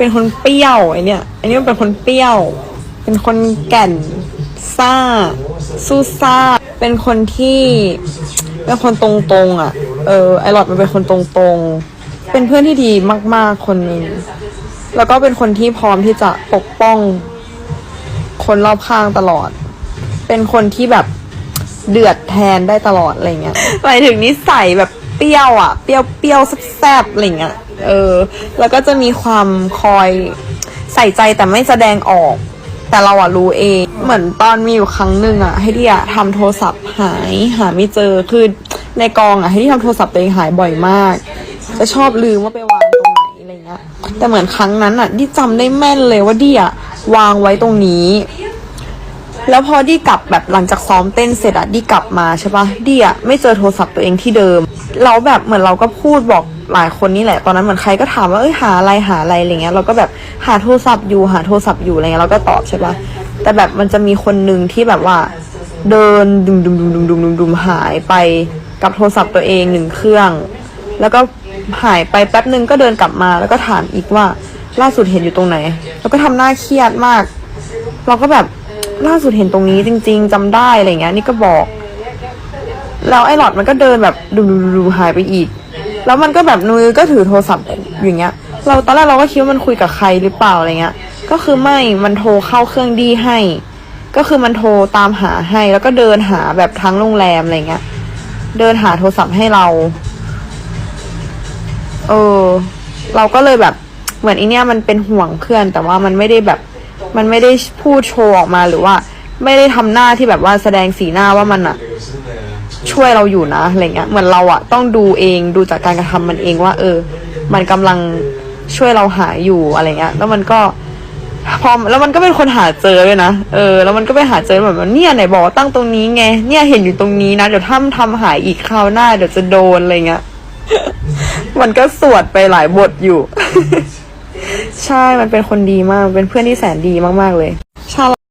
เป็นคนเปรี้ยวไอเนี่ยไอเนี่ยมันเป็นคนเปรี้ยว เป็นคนแก่นซ่าสู้ซ่า เป็นคนที่เป็นคนตรงๆ อะ เออไอหลอดมันเป็นคนตรงๆ เป็นเพื่อนที่ดีมาก ๆ คนหนึ่งแล้วก็เป็นคนที่พร้อมที่จะปกป้อง คนรอบข้างตลอด เป็นคนที่แบบเดือดแทนได้ตลอดอะไรเงี้ยหมายถึงนิสัยแบบเปรี้ยวอะ เปรี้ยวเปรี้ยวแซ่บๆอะไรเงี้ย เออ แล้วก็จะมีความคอยใส่ใจแต่ไม่แสดงออก แต่เราอะรู้เอง เหมือนตอนมีอยู่ครั้งหนึ่งอะให้ที่อะทำโทรศัพท์หายหาไม่เจอคือในกองอะให้ที่ทำโทรศัพท์ตัวเองหายบ่อยมาก จะชอบลืมว่าไปวางตรงไหนอะไรเงี้ยแต่เหมือนครั้งนั้นอะที่จำได้แม่นเลยว่าดิอะวางไว้ตรงนี้ แล้วพอดีกลับแบบหลังจากซ้อมเต้นเสร็จอะดีกลับมาใช่ปะดีอะไม่เจอโทรศัพท์ตัวเองที่เดิม เราแบบเหมือนเราก็พูดบอก หลายคนนี่แหละตอนนั้นเหมือนใครก็ถามว่าเอ้ยหาอะไรหาอะไรอะไรเงี้ยเราก็แบบหาโทรศัพท์อยู่หาโทรศัพท์อยู่อะไรเงี้ยเราก็ตอบใช่ปะแต่แบบมันจะมีคนหนึ่งที่แบบว่า เดินดุมดุมดุมดุมดุมดุมดุมหายไปกับโทรศัพท์ตัวเองหนึ่งเครื่อง แล้วก็หายไปแป๊บหนึ่งก็เดินกลับมาแล้วก็ถามอีกว่าล่าสุดเห็นอยู่ตรงไหน แล้วก็ทำหน้าเครียดมาก เราก็แบบล่าสุดเห็นตรงนี้จริง ๆจำได้อะไรเงี้ยนี่ก็บอก แล้วไอ้หลอดมันก็เดินแบบดูดูดูหายไปอีก แล้วมันก็แบบนุยก็ถือโทรศัพท์อย่างเงี้ย เราตอนแรกเราก็คิดว่ามันคุยกับใครหรือเปล่าอะไรเงี้ย ก็คือไม่ มันโทรเข้าเครื่องดีให้ ก็คือมันโทรตามหาให้ แล้วก็เดินหาแบบทั้งโรงแรมอะไรเงี้ย เดินหาโทรศัพท์ให้เรา เออ เราก็เลยแบบเหมือนอีเนี้ยมันเป็นห่วงเพื่อน แต่ว่ามันไม่ได้แบบ มันไม่ได้พูดโชว์ออกมาหรือว่า ไม่ได้ทำหน้าที่แบบว่าแสดงสีหน้าว่ามันอะ ช่วยเราอยู่นะอะไรเงี้ยเหมือนเราอะต้องดูเองดูจากการกระทำมันเองว่า เออ มันกำลังช่วยเราหาอยู่อะไรเงี้ยแล้วมันก็พอแล้วมันก็เป็นคนหาเจอด้วยนะเออแล้วมันก็ไปหาเจอแบบว่าเนี่ยไหนบอกตั้งตรงนี้ไงเนี่ยเห็นอยู่ตรงนี้นะเดี๋ยวถ้าทำหายอีกคราวหน้าเดี๋ยวจะโดนอะไรเงี้ยมันก็สวดไปหลายบทอยู่ ใช่มันเป็นคนดีมากเป็นเพื่อนที่แสนดีมากๆเลย